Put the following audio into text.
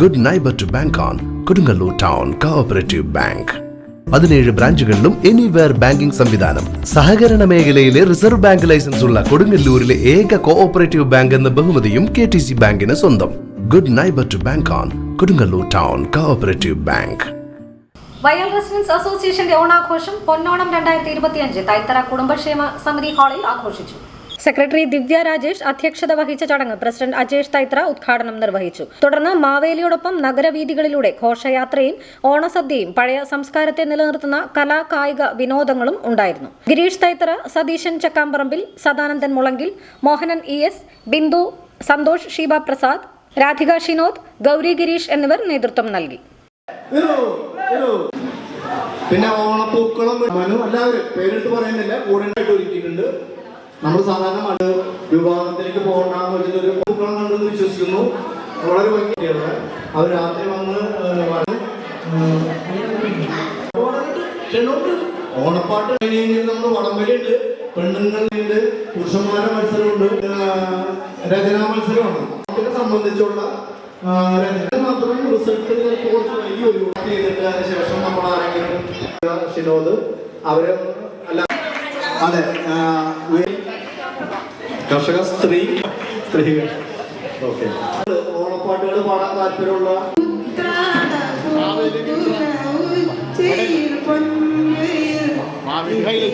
Good neighbour to bank on Kodungallur town cooperative bank പതിനേഴ് ബ്രാഞ്ചുകളിലും anywhere banking സംവിധാനം. സഹകരണ മേഖലയിലെ റിസർവ് ബാങ്ക് ലൈസൻസ് ഉള്ള കൊടുങ്ങല്ലൂരിലെ ഏക കോഓപ്പറേറ്റീവ് ബാങ്ക് എന്ന ബഹുമതിയും കെ ടി സി ബാങ്കിന് സ്വന്തം. Good neighbour to bank on Kodungallur town cooperative bank Vayal residence അസോസിയേഷന്റെ ഓണാഘോഷം പൊന്നോണം രണ്ടായിരത്തി ഇരുപത്തിയഞ്ച് തൈത്തറ കുടുംബക്ഷേമ സമിതി ഹാളിൽ ആഘോഷിച്ചു. സെക്രട്ടറി ദിവ്യ രാജേഷ് അധ്യക്ഷത വഹിച്ച ചടങ്ങ് പ്രസിഡന്റ് അജേഷ് തൈത്ര ഉദ്ഘാടനം നിർവഹിച്ചു. തുടർന്ന് മാവേലിയോടൊപ്പം നഗരവീഥികളിലൂടെ ഘോഷയാത്രയും ഓണസദ്യയും പഴയ സംസ്കാരത്തെ നിലനിർത്തുന്ന കലാ കായിക വിനോദങ്ങളും ഉണ്ടായിരുന്നു. ഗിരീഷ് തൈത്ര സതീശൻ ചക്കാമ്പറമ്പിൽ സദാനന്ദൻ മുളങ്കിൽ മോഹനൻ ഇ എസ് ബിന്ദു സന്തോഷ് ഷീബ പ്രസാദ് രാധിക ഷിനോദ് ഗൗരി ഗിരീഷ് എന്നിവർ നേതൃത്വം നൽകി. പിന്നെ ഓണപ്പൂക്കളും മനു എല്ലാവരും പേരിട്ട് പറയുന്നില്ല കൂടെ ഒരുക്കിയിട്ടുണ്ട് നമ്മൾ സാധാരണ മണ്ണ് വിവാഹത്തിലേക്ക് പോകണ്ടെന്ന് വെച്ചിട്ട് ഒരു പൂക്കളം കണ്ടെന്ന് വിശ്വസിക്കുന്നു. വളരെ ഭംഗിയാണ് അവർ രാത്രി വന്ന് ഓണപ്പാട്ട് കഴിഞ്ഞ് നമ്മൾ വടംവലിയുണ്ട്. പെണ്ണുങ്ങളുണ്ട് പുരുഷന്മാരുടെ മത്സരമുണ്ട്. രചനാ മത്സരമാണ്. അതിനെ സംബന്ധിച്ചുള്ള രചന മാത്രം റിസൾട്ട് കുറച്ച് വൈകി ഒരു ചെയ്തിട്ട് അതിന് ശേഷം നമ്മൾ ആരെങ്കിലും ഷിനോദ് അവരെ അല്ല അതെ കർഷക സ്ത്രീ സ്ത്രീകൾ ഓക്കെ ഓണപ്പാട്ടുകൾ പാടാൻ താല്പര്യമുള്ള മാവേലി